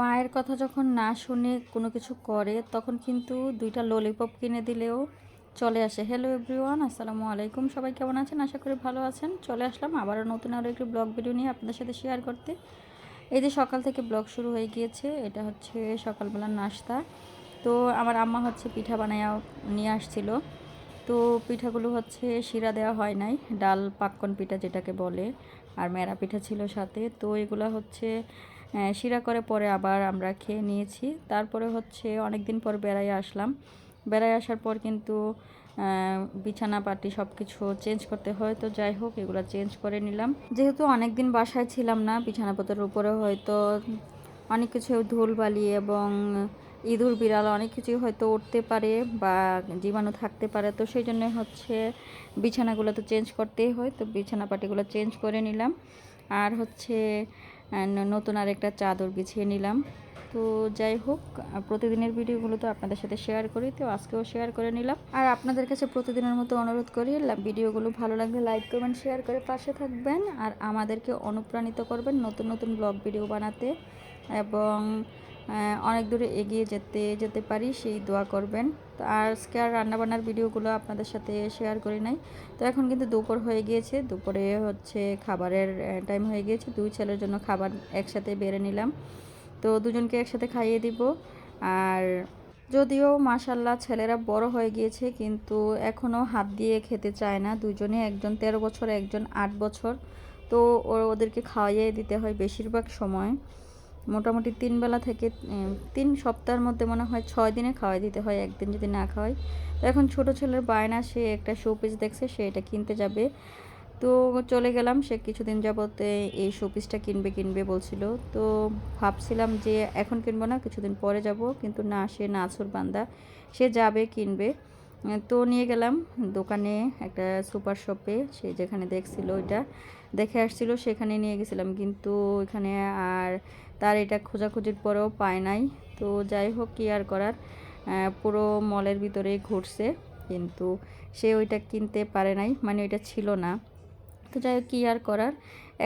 মায়ের কথা যখন না শুনে কোনো কিছু করে, তখন কিন্তু দুইটা ললিপপ কিনে দিলেও চলে আসে। হ্যালো এভরিওয়ান আসসালামু আলাইকুম। সবাই কেমন আছেন? আশা করি ভালো আছেন। চলে আসলাম আবারও নতুন আরও একটি ব্লগ ভিডিও নিয়ে আপনাদের সাথে শেয়ার করতে। এই যে সকাল থেকে ব্লগ শুরু হয়ে গিয়েছে, এটা হচ্ছে সকালবেলার নাস্তা। তো আমার আম্মা হচ্ছে পিঠা বানায়া নিয়ে আসছিল। তো পিঠাগুলো হচ্ছে শিরা দেওয়া হয় নাই, ডাল পাক্কন পিঠা যেটাকে বলে, আর মেরা পিঠা ছিল সাথে। তো এগুলো হচ্ছে শিরা করে পরে আবার আমরা খেয়ে নিয়েছি। তারপরে হচ্ছে অনেক দিন পর বেড়াই আসলাম। বেড়াই আসার পর কিন্তু বিছানা, পাটি সব কিছু চেঞ্জ করতে হয়। তো যাই হোক, এগুলো চেঞ্জ করে নিলাম। যেহেতু অনেক দিন বাসায় ছিলাম না, বিছানাপত্রের উপরে হয়তো অনেক কিছু ধুলবালি এবং ইঁদুর, বিড়াল অনেক কিছুই হয়তো উঠতে পারে বা জীবাণু থাকতে পারে। তো সেই জন্য হচ্ছে বিছানাগুলো তো চেঞ্জ করতেই হয়। তো বিছানা, পাটিগুলো চেঞ্জ করে নিলাম। আর হচ্ছে নতুন আরেকটা চাদর বিছিয়ে নিলাম। তো যাই হোক প্রতিদিনের ভিডিওগুলো তো আপনাদের সাথে শেয়ার করি, তো আজকেও শেয়ার করে নিলাম। আর আপনাদের কাছে প্রতিদিনের মতো অনুরোধ করি ভিডিওগুলো ভালো লাগলে লাইক করবেন শেয়ার করে পাশে থাকবেন। আর আমাদেরকে অনুপ্রাণিত করবেন নতুন নতুন ব্লগ ভিডিও বানাতে। এবং অনেক দূরে এগিয়ে যেতে যেতে পারি, সেই দোয়া করবেন। তো আর আজকে আর রান্নাবান্নার ভিডিওগুলো আপনাদের সাথে শেয়ার করি নাই। তো এখন কিন্তু দুপুর হয়ে গিয়েছে। দুপুরে হচ্ছে খাবারের টাইম হয়ে গিয়েছে। দুই ছেলের জন্য খাবার একসাথে বেড়ে নিলাম। তো দুজনকে একসাথে খাইয়ে দিব। আর যদিও মাশাল্লাহ ছেলেরা বড় হয়ে গিয়েছে, কিন্তু এখনও হাত দিয়ে খেতে চায় না। দুজনে একজন তেরো বছর, একজন আট বছর। তো ওদেরকে খাওয়াইয়ে দিতে হয় বেশিরভাগ সময়। মোটামুটি তিন বেলা থেকে তিন সপ্তাহের মধ্যে মনে হয় ছয় দিনে খাওয়াই দিতে হয়, একদিন যদি না খাওয়াই। তো এখন ছোট ছেলের বায়না, সে একটা শো পিস দেখছে, সে এটা কিনতে যাবে। তো চলে গেলাম, সে কিছুদিন যাবতে এই শোপিসটা কিনবে কিনবে বলছিল। তো ভাবছিলাম যে এখন কিনবো না, কিছুদিন পরে যাব, কিন্তু না, সে নাছুর বান্দা। সে যাবে, কিনবে। তো নিয়ে গেলাম দোকানে একটা সুপার শপে, সে যেখানে দেখছিল ওইটা। দেখে আসছিল, সেখানে নিয়ে গেছিলাম, কিন্তু এখানে আর তার এটা খোঁজাখুঁজির পরেও পায় নাই। তো যাই হোক, কি আর করার? পুরো মলের ভিতরেই ঘুরছে, কিন্তু সে ওইটা কিনতে পারে নাই মানে ওইটা ছিল না। তো যাই হোক, কী আর করার?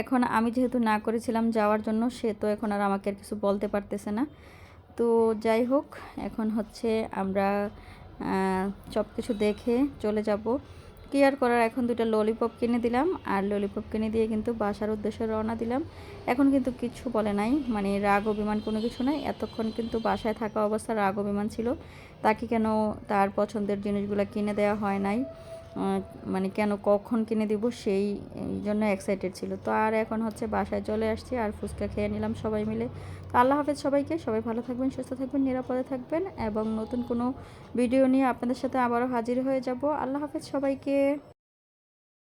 এখন আমি যেহেতু না করেছিলাম যাওয়ার জন্য, সে তো এখন আর আমাকে আর কিছু বলতে পারতেছে না। তো যাই হোক, এখন হচ্ছে আমরা সব কিছু দেখে চলে যাব। কেয়ার আর করার এখন দুটো ললিপপ কিনে দিলাম আর ললিপপ কিনে দিয়ে কিন্তু বাসার উদ্দেশ্যে রওনা দিলাম। এখন কিন্তু কিছু বলে নাই মানে রাগ অভিমান কোনো কিছু নাই। এতক্ষণ কিন্তু বাসায় থাকা অবস্থা রাগ অভিমান ছিল। তাকে কেন তার পছন্দের জিনিসগুলো কিনে দেওয়া হয় নাই? মানে কেন কখন কিনে দিব সেই জন্য এক্সাইটেড ছিল। তো আর এখন হচ্ছে বাসায় চলে আসছি আর ফুচকা খেয়ে নিলাম সবাই মিলে। তো আল্লাহ হাফেজ সবাইকে, সবাই ভালো থাকবেন, সুস্থ থাকবেন, নিরাপদে থাকবেন এবং নতুন কোনো ভিডিও নিয়ে আপনাদের সাথে আবারও হাজির হয়ে যাব। আল্লাহ হাফেজ সবাইকে।